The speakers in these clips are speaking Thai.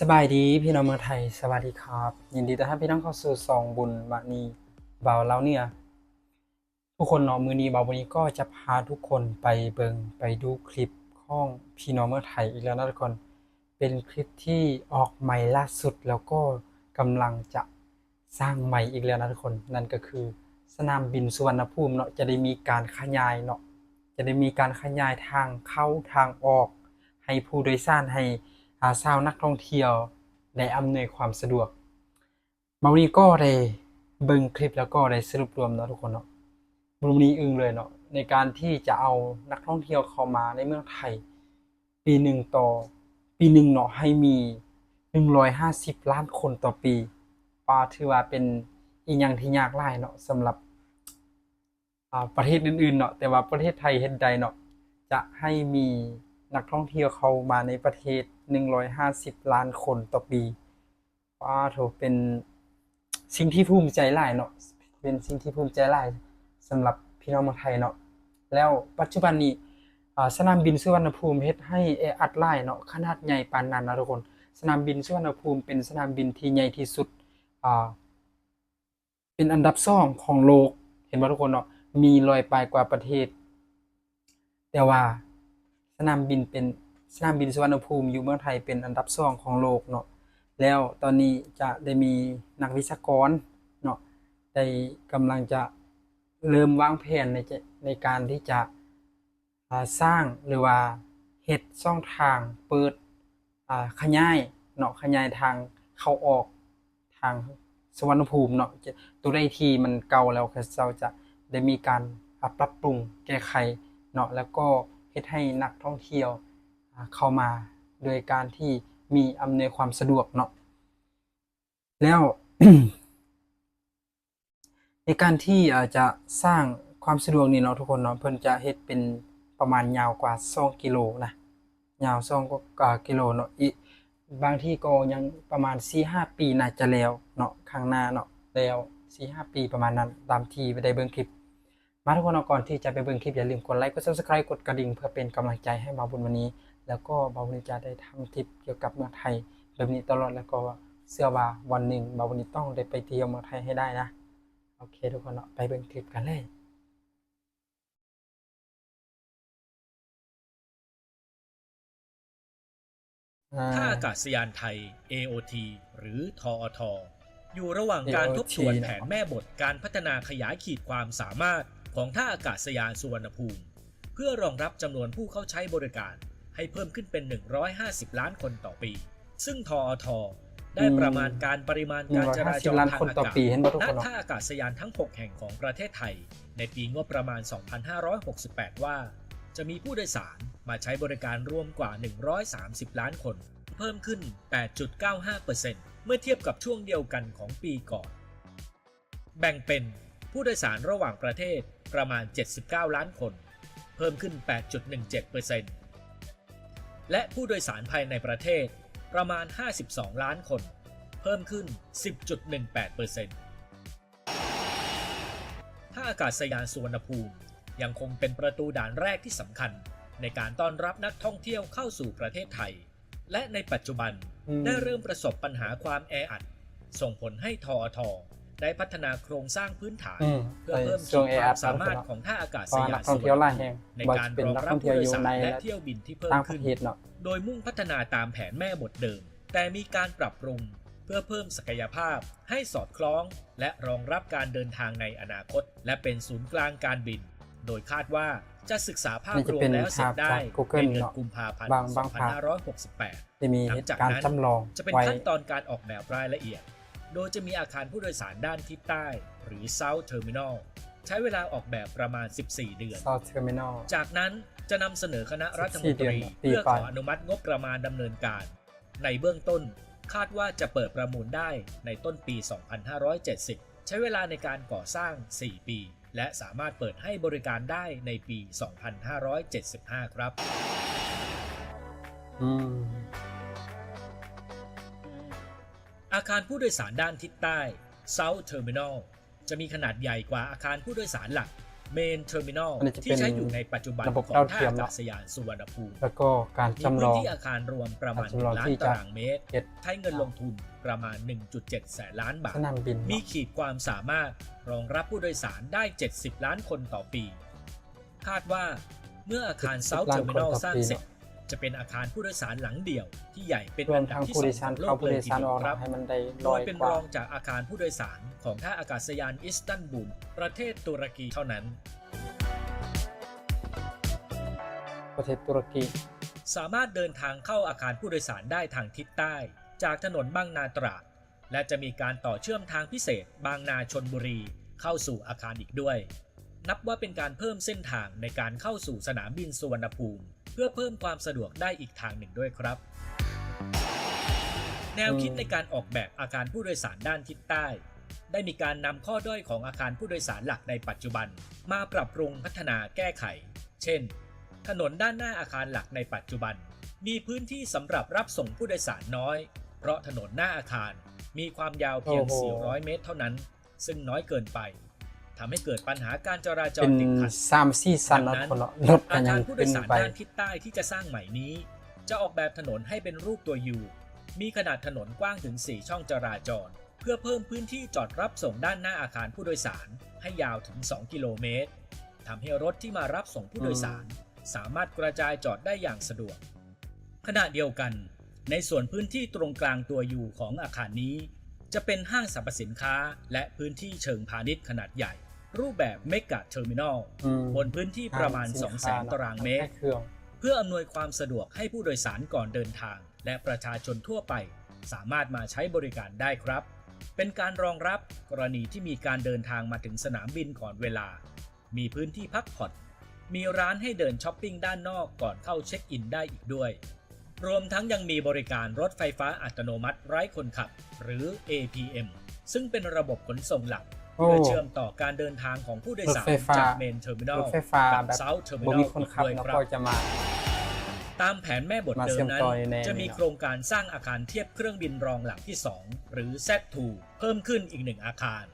สบายดีพี่น้องเมืองไทยสวัสดีครับ ยินดีต้อนรับพี่น้องเข้าสู่ซองบุญบานีเบาเล่าเนี่ยทุกคนเนาะมือนี้เบาวันนี้ก็จะพาทุกคนไปเบิงไปดูคลิปของพี่น้องเมืองไทยอีกแล้วนะทุกคนเป็นคลิปที่ออกใหม่ล่าสุดแล้วก็กำลังจะสร้างใหม่อีกแล้วนะทุกคนนั่นก็คือ สนามบินสุวรรณภูมิเนาะจะได้มีการขยายเนาะจะได้มีการขยายทางเข้าทางออก ให้ผู้โดยสารให้ อาชาวนักท่องเที่ยวได้อำนวยความสะดวกมาวันนี้ก็ได้เบิ่งคลิปแล้วก็ได้สรุปรวมเนาะทุกคนเนาะวันนี้อึ้งเลยเนาะในการที่จะเอานักท่องเที่ยวเข้ามาในเมืองไทย ปีหนึ่งต่อ ปีหนึ่งเนาะให้มีหนึ่งร้อยห้าสิบล้านคนต่อปีว่าถือว่าเป็นอีกอย่างที่ยากหลายเนาะสำหรับประเทศอื่นๆเนาะแต่ว่าประเทศไทยเฮ็ดใดเนาะจะให้มี นักท่องเที่ยวเข้ามาในประเทศ 150 ล้านคนต่อปีว้าโถเป็นสิ่งที่ภูมิใจหลายเนาะเป็นสิ่งที่ภูมิใจหลายสำหรับพี่น้องเมืองไทยเนาะแล้วปัจจุบันนี้อ่าสนามบินสุวรรณภูมิเฮ็ดให้แออัดหลายเนาะขนาดใหญ่ปานนั้นนะทุกคน สนามบินสุวรรณภูมิเป็นสนามบินที่ใหญ่ที่สุดอ่าเป็นอันดับสองของโลกเห็นไหมทุกคนเนาะมีรอยไปกว่าประเทศ แต่ว่า สนามบินเป็นสนามบินสุวรรณภูมิอยู่เมืองไทยเป็นอันดับสองของโลกเนาะแล้วตอนนี้จะได้มีนักวิชากรเนาะได้กำลังจะเริ่มวางแผนในในการที่จะสร้างหรือว่าเฮ็ดช่องทางเปิดขยายเนาะขยายทางเข้าออกทางสวรรณภูมิเนาะตัวใดทีมันเก่าแล้วเราจะได้มีการปรับปรุงแก้ไขเนาะแล้วก็ ฮ็ดให้นักท่องเที่ยวเข้ามาโดยการที่มีอำนวยความสะดวกเนาะแล้วในการที่อาจจะสร้างความสะดวกนี่เนาะทุกคนเนาะเพิ่นจะเฮ็ดเป็นประมาณยาวกว่า2กิโลนะยาว2กว่ากิโลเนาะอีบางที่ก็ยังประมาณ4-5ปีน่าจะแล้วเนาะข้างหน้าเนาะแล้ว4-5ปีประมาณนั้นตามที่ไปได้เบิ่งคลิป มาทุกคนเอาก่อนที่จะไปเบิ่งคลิปอย่าลืมกดไลค์กด Subscribe กดกระดิ่งเพื่อเป็นกำลังใจให้มาบุญวันนี้ แล้วก็บาวุญจะได้ทำคลิปเกี่ยวกับเมืองไทยแบบนี้ตลอดแล้วก็เชื่อว่าวันหนึ่งบาวุญต้องได้ไปเที่ยวเมืองไทยให้ได้นะโอเคทุกคนเนาะไปเบิ่งคลิปกันเลยอ่าท่าอากาศยานไทย AOT หรือทอทอยู่ระหว่างการ AOT ทบทวนแผนแม่บทการพัฒนาขยายขีดความสามารถ ของท่าอากาศยานสุวรรณภูมิ เพื่อรองรับจำนวนผู้เข้าใช้บริการให้เพิ่มขึ้นเป็น 150 ล้านคนต่อปี ซึ่งทอทได้อืมประมาณการปริมาณการจราจร150ล้านทางคนอาต่อกาศปีเห็นบ่ทุกณคนเนาะท่าอากาศยานทั้ง 6 แห่งของประเทศไทย ในปีงบประมาณ 2568 ว่า จะมีผู้โดยสารมาใช้บริการรวมกว่า 130 ล้านคน เพิ่มขึ้น 8.95%เมื่อเทียบกับช่วงเดียวกันของปีก่อน แบ่งเป็นผู้โดยสารระหว่างประเทศ ประมาณ 79 ล้านคน เพิ่มขึ้น 8.17%และผู้โดยสารภายในประเทศประมาณ 52 ล้านคน เพิ่มขึ้น 10.18%ท่าอากาศยานสุวรรณภูมิยังคงเป็นประตูด่านแรกที่สำคัญ ในการต้อนรับนักท่องเที่ยวเข้าสู่ประเทศไทย และในปัจจุบันอืมได้เริ่มประสบปัญหาความแออัด ส่งผลให้ทอท ได้พัฒนาโครงสร้างพื้นฐานอืมเพื่อเพิ่มขีช่วงดเอควาอัมดสามารถเนาะของท่าอากาศเพราะว่ายานันกท่องเที่ยวหลายแห่งในบ่การเป็นรองนักรับท่องเที่ยวผู้โดอยยู่สารในและและเที่ยวบินที่เพิ่มต่างปขึ้ระนเทศเนาะโดยมุ่งพัฒนาตามแผนแม่บทเดิม แต่มีการปรับปรุงเพื่อเพิ่มศักยภาพ ให้สอดคล้อง และรองรับการเดินทางในอนาคต และเป็นศูนย์กลางการบิน โดยคาดว่าจะศึกษาภาพนี่รจะวมเป็นแล้วเสร็จได้ภาพจาก Google ในเดือนเนาะกุมภาพันธ์บางบางภาพ2568จะมีหลังจากการนั้นจำลองจะเป็นไว้ขั้นตอนการออกแบบรายละเอียด โดยจะมีอาคารผู้โดยสารด้านทิศใต้ หรือ South Terminal ใช้เวลาออกแบบประมาณ 14 เดือน South Terminal จากนั้นจะนำเสนอคณะรัฐมนตรี14เดือนเพื่อปีขไปออนุมัติงบประมาณดำเนินการ ในเบื้องต้นคาดว่าจะเปิดประมูลได้ในต้นปี 2570 ใช้เวลาในการก่อสร้าง 4 ปี และสามารถเปิดให้บริการได้ในปี 2575 ครับ อืม อาคารผู้โดยสารด้านทิศใต้ South Terminal จะมีขนาดใหญ่กว่าอาคารผู้โดยสารหลักเมนเทอร์มินอลอันนี้จะที่เป็นใช้อยู่ในปัจจุบันระบบของดาวท่าเทียมอาเนอะกาศยานสุวรรณภูมิแล้วก็การมีจำลพื้นองที่อาคารรวมประมาณจำลอง1ล้านที่จะตารางเมตรเฮ็ดใช้เงินลงทุนประมาณ 1.7 แสนล้านบาทสนามบินมีเนาะขีดความสามารถรองรับผู้โดยสารได้ 70 ล้านคนต่อปี คาดว่าเมื่ออาคาร South ล้าน Terminal คนต่อสร้างปีเสร็จเนาะ จะเป็นอาคารผู้โดยสารหลังเดี่ยวที่ใหญ่เป็นรวอัมนดับทั้งที่ผู้สโดอยงสารของโลเข้ากผู้เลโดยยทีสารเดีอยวอกครับให้มันได้โดลอยยเป็นกว่ารองจากอาคารผู้โดยสารของท่าอากาศยานอิสตันบูลประเทศตุรกีเท่านั้น ประเทศตุรกี สามารถเดินทางเข้าอาคารผู้โดยสารได้ทางทิศใต้ จากถนนบางนาตราดและจะมีการต่อเชื่อมทางพิเศษบางนาชนบุรี เข้าสู่อาคารอีกด้วย นับว่าเป็นการเพิ่มเส้นทางในการเข้าสู่สนามบินสุวรรณภูมิ เพื่อเพิ่มความสะดวกได้อีกทางหนึ่งด้วยครับ แนวคิดในการออกแบบอาคารผู้โดยสารด้านทิศใต้ ได้มีการนำข้อด้อยของอาคารผู้โดยสารหลักในปัจจุบัน มาปรับปรุงพัฒนาแก้ไข เช่น ถนนด้านหน้าอาคารหลักในปัจจุบัน มีพื้นที่สำหรับรับส่งผู้โดยสารน้อย เพราะถนนหน้าอาคารมีความยาวเพียงโอ้โห400 เมตร เท่านั้น ซึ่งน้อยเกินไป ทำให้เกิดปัญหาการจราจเป็รนติดขัดสามสี่สันเนาะดังนั้นคนเนาะรถกัอานยัคางรผู้โดเป็ยนสารไปด้านทิศใต้ที่จะสร้างใหม่นี้ จะออกแบบถนนให้เป็นรูปตัวยูมีขนาดถนนกว้างถึง 4 ช่องจราจร เพื่อเพิ่มพื้นที่จอดรับส่งด้านหน้าอาคารผู้โดยสาร ให้ยาวถึง 2 กิโลเมตรทำให้รถที่มารับส่งผู้โดยสาร สามารถกระจายจอดได้อย่างสะดวก ขณะเดียวกัน ในส่วนพื้นที่ตรงกลางตัวยูของอาคารนี้ จะเป็นห้างสรรพสินค้าและพื้นที่เชิงพาณิชย์ขนาดใหญ่ รูปแบบเมกะเทอร์มินอลอืมบนพื้นที่ประมาณ 2 0 0 0 0 0 ตารางเมตรแค่เครื่องเพื่ออำนวยความสะดวกให้ผู้โดยสารก่อนเดินทาง และประชาชนทั่วไป สามารถมาใช้บริการได้ครับ เป็นการรองรับกรณีที่มีการเดินทางมาถึงสนามบินก่อนเวลา มีพื้นที่พักผ่อนมีร้านให้เดินช้อปปิ้งด้านนอกก่อนเข้าเช็คอินได้อีกด้วย รวมทั้งยังมีบริการรถไฟฟ้าอัตโนมัติไร้คนขับ หรือ APM ซึ่งเป็นระบบขนส่งหลักโอ้ เพื่อเชื่อมต่อการเดินทางของผู้โดยสารรถไฟฟ้าจากเมนเทอร์มินอลรถไฟฟ้ากับแบบเซาท์เทอร์มิบ่นอลมีคนขับด้วยเนาะครับก็จะมาตามแผนแม่บทมาเดิเชื่มอมนั้นต่อในจะมีนี่เนอะโครงการสร้างอาคารเทียบเครื่องบินรองหลังที่ 2 หรือ Z2 เพิ่มขึ้นอีกหนึ่งอาคาร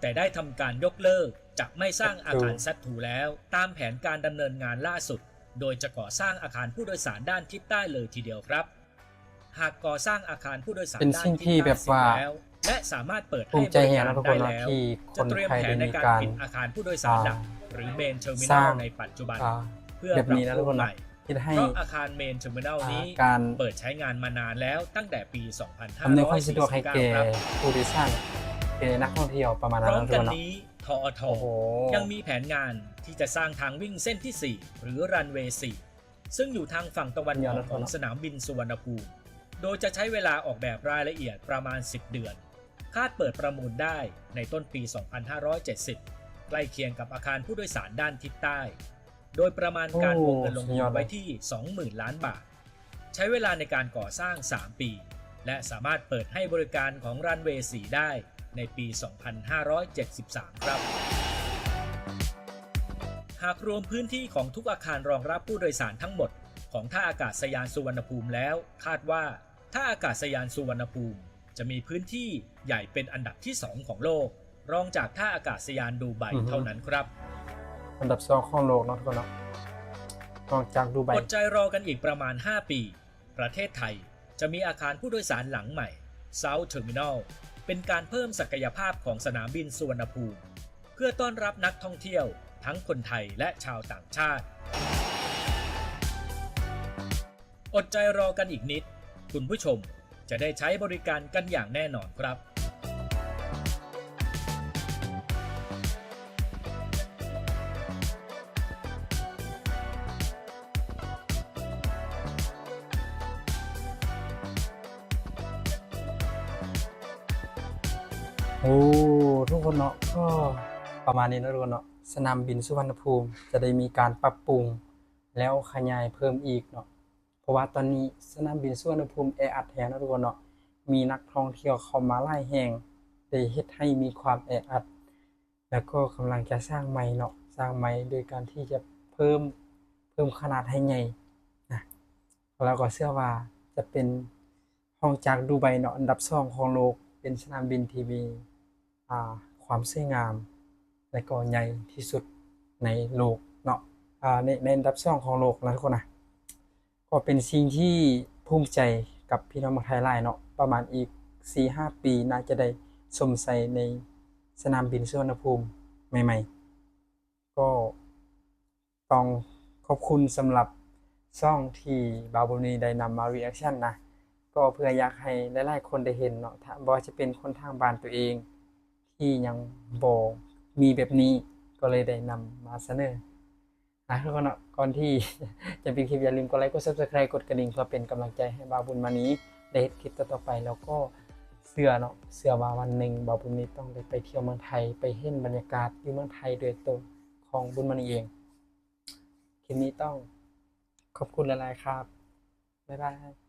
แต่ได้ทำการยกเลิกจะไม่สร้างอาคาร Z2 แล้ว ตามแผนการดำเนินงานล่าสุด โดยจะก่อสร้างอาคารผู้โดยสารด้านทิศใต้เลยทีเดียวครับ หากก่อสร้างอาคารผู้โดยสารเป็นด้าสิ่นงทิศที่ใต้แบบเสร็จว่าแล้ว และสามารถเปิดภูให้มิใจบริเห็นการนะทุกคได้นเนาะแล้วที่คจะนเตรียมไทยแผได้นในมีการการปิดอาคารผู้โดยสารหลักหรือเมนเทอร์มินสอร้าลงในปัจจุบันอ่าเพื่อแบบปรับนี้นะปทุรุกคนงใหเนาะม่ที่ให้เพราะอาคารเมนเทอร์มินอลอ่านี้การเปิดใช้งานมานานแล้วตั้งแต่ปีอำนวยความสะดวกให้แก่2549ครับผู้โดยสารแก่นักท่องเที่ยวประมาณพนั้นร้อมนะทุกกัคนนเนาะนี้ทอทโอ้โหยังมีแผนงานที่จะสร้างทางวิ่งเส้นที่ 4 หรือรันเวย์4ซึ่งอยู่ทางฝั่งตะวันออกของสนามบินสุวรรณภูมิ โดยจะใช้เวลาออกแบบรายละเอียดประมาณ 10 เดือน คาดเปิดประมูลได้ในต้นปี 2570 ใกล้เคียงกับอาคารผู้โดยสารด้านทิศใต้ โดยประมาณการวงเงินลงทุนไว้ที่ 20,000 ล้านบาท ใช้เวลาในการก่อสร้าง 3 ปี และสามารถเปิดให้บริการของรันเวย์4ได้ในปี 2573 ครับ หากรวมพื้นที่ของทุกอาคารรองรับผู้โดยสารทั้งหมด ของท่าอากาศยานสุวรรณภูมิแล้ว คาดว่าท่าอากาศยานสุวรรณภูมิ จะมีพื้นที่ใหญ่เป็นอันดับที่ 2 ของโลก รองจากท่าอากาศยานดูไบอือฮึเท่านั้นครับ อันดับสองของโลกเนาะทุกคนเนาะนอกจากดูไบอดใจรอกันอีกประมาณ 5 ปี ประเทศไทยจะมีอาคารผู้โดยสารหลังใหม่ South Terminal เป็นการเพิ่มศักยภาพของสนามบินสุวรรณภูมิ เพื่อต้อนรับนักท่องเที่ยวทั้งคนไทยและชาวต่างชาติ อดใจรอกันอีกนิด คุณผู้ชม จะได้ใช้บริการกันอย่างแน่นอนครับโอ้ทุกคนเนาะก็ประมาณนี้นะทุกคนเนาะสนามบินสุวรรณภูมิ จะได้มีการปรับปรุง แล้วขยายเพิ่มอีกเนาะ เพราะว่าตอนนี้สนามบินสุวรรณภูมิแออัดแฮงนะทุกคนเนาะมีนักท่องเที่ยวเข้ามาหลายแห่งได้เฮ็ดให้มีความแออัด แล้วก็กำลังจะสร้างใหม่เนาะสร้างใหม่โดยการที่จะเพิ่มเพิ่มขนาดให้ใหญ่นะแล้วก็เชื่อว่าจะเป็นห้องจากดูไบเนาะอันดับสองของโลกเป็นสนามบินที่มีอ่าความสวยงาม และก็ใหญ่ที่สุดในโลกเนาะอ่าในในอันดับสองของโลกนะทุกคนนะ ก็เป็นสิ่งที่ภูมิใจกับพี่น้องมาไทยหลายเนาะประมาณอีก 4-5 ปีน่าจะได้สมใส่ในสนามบินสุวรรณภูมิใหม่ ๆ ก็ต้องขอบคุณสำหรับช่องที่บาบุนีได้นำมา reaction นนะ ก็เพื่ออยากให้หลายๆคนได้เห็นเนาะถ้าบ่จะเป็นคนทางบ้านตัวเอง ที่ยังบ่มีแบบนี้ก็เลยได้นำมาเสนอะทุกคนก่อนที่จะปิดคลิปอย่าลืมกดไลค์กด Subscribe กดกระดิ่งเพื่อเป็นกำลังใจให้บาบุญมานี้ได้เห็นคลิปต่อไปแล้วก็เสื้อเนาะเสื้อว่าวันหนึ่งบาบุญนี้ต้องได้ไปเที่ยวเมืองไทยไปเห็นบรรยากาศอยู่เมืองไทยโดยตรงของบุญมานีเองคลิปนี้ต้องขอบคุณหลายๆครับบ๊ายบาย